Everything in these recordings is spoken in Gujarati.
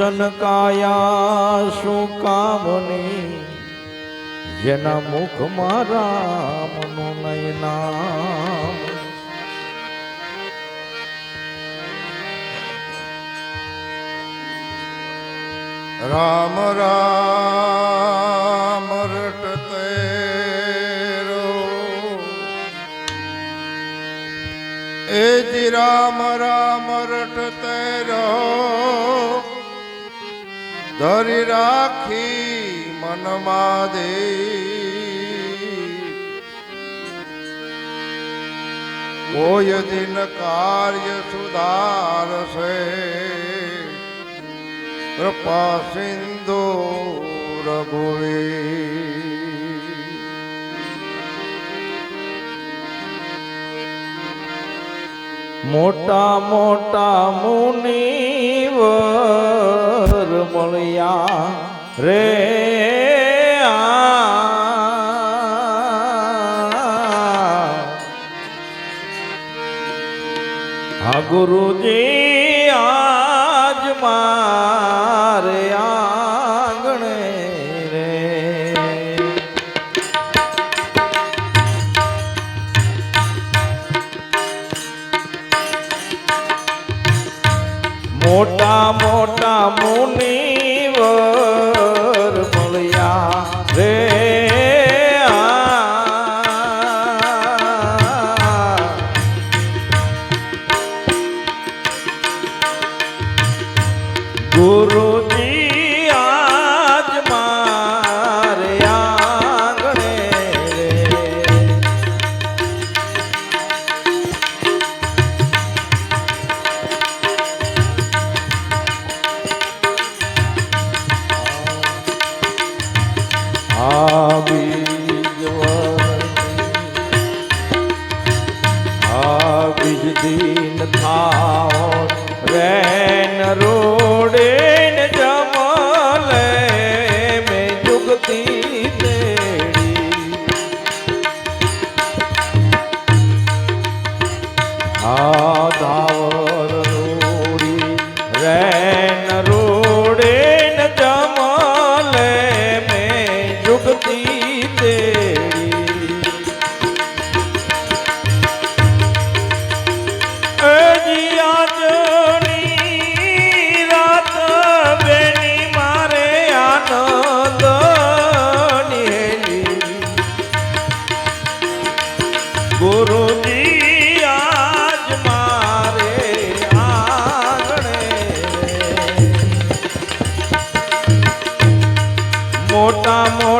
વસન કાયા શું કામની જેના મુખમાં રામનું નયના રામ રામ રટતે એ જી રામ રામ રટતે રહો ધરી રાખી મનમાં દે. કોઈ દિન કાર્ય સુધારશે. કૃપા સિંધુ રઘુવીર મોટા મોટા મુનિવર મળ્યા રે હા ગુરુજી આજ મારે આંગણે રે મોટા મોટા મુનિવર ધાવર રોડી રેન મોટા મોટા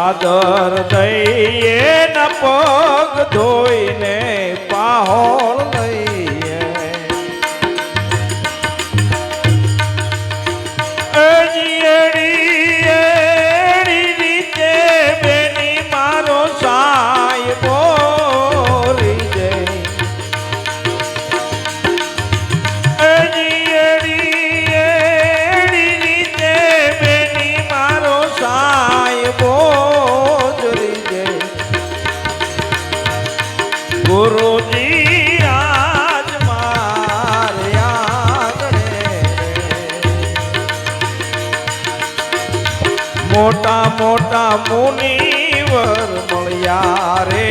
ચાદર દઈએ ન પગ ધોઈને પાહોળ લઈ મોટા મુનિવર મળ્યા રે.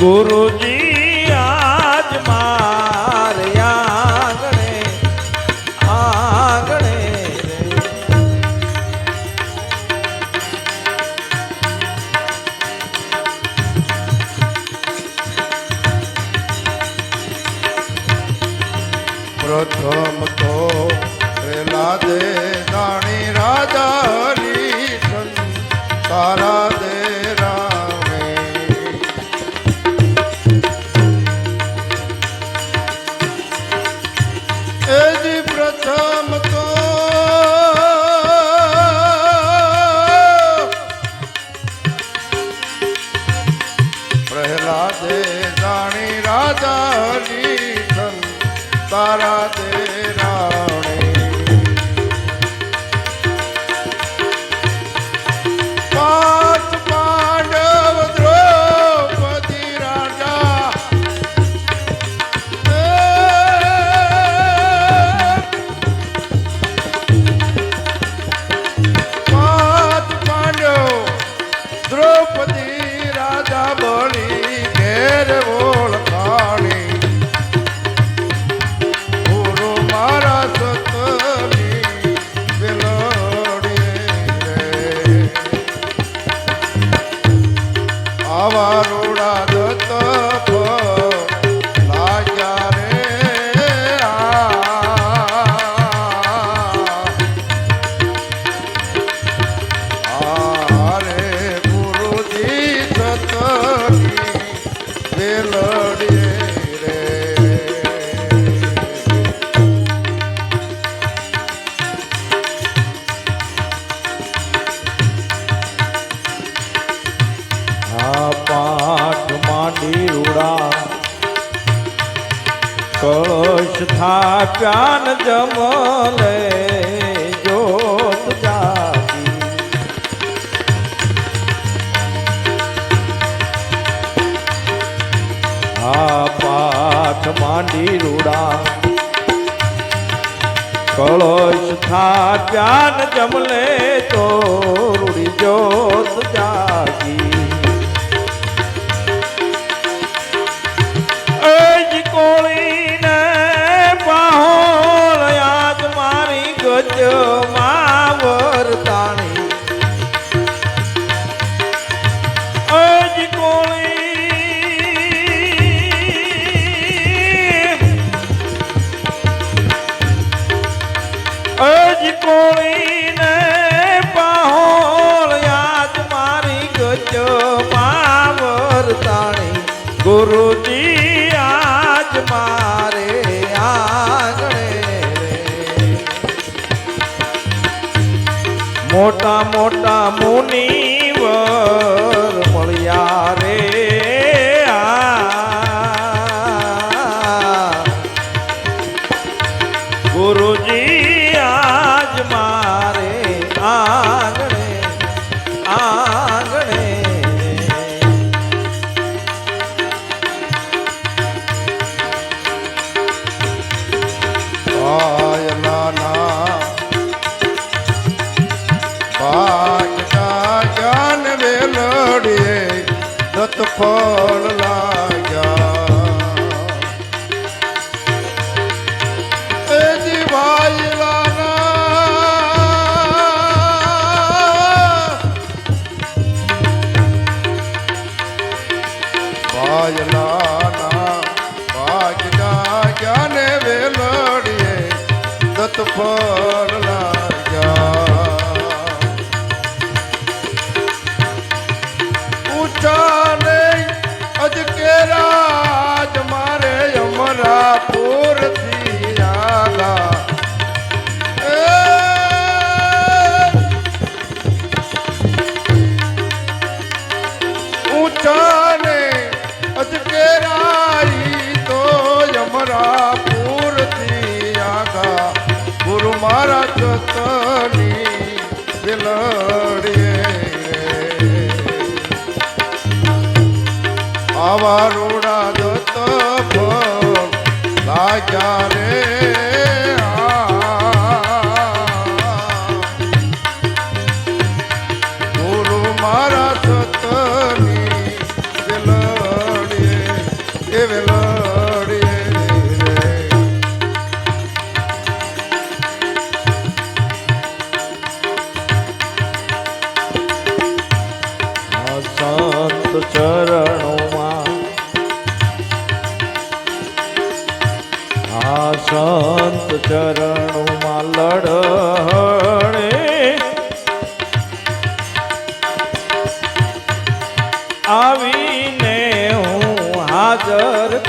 ગુરુજી પાઠ માંડી રૂડા. કળશ થા જ્ઞાન જમલે તો રૂડી જોત જાગી. ગોળીને પાહોળ મારી ગજો પાવર તાણી. ગુરુજી આજ મારે આંગણે મોટા મોટા મુનિવર জগৎ পড়ল આવા રોડા જત લાગ્યા રે આ સંત ચરણોમાં લડણે આવીને હું હાજર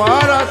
મારા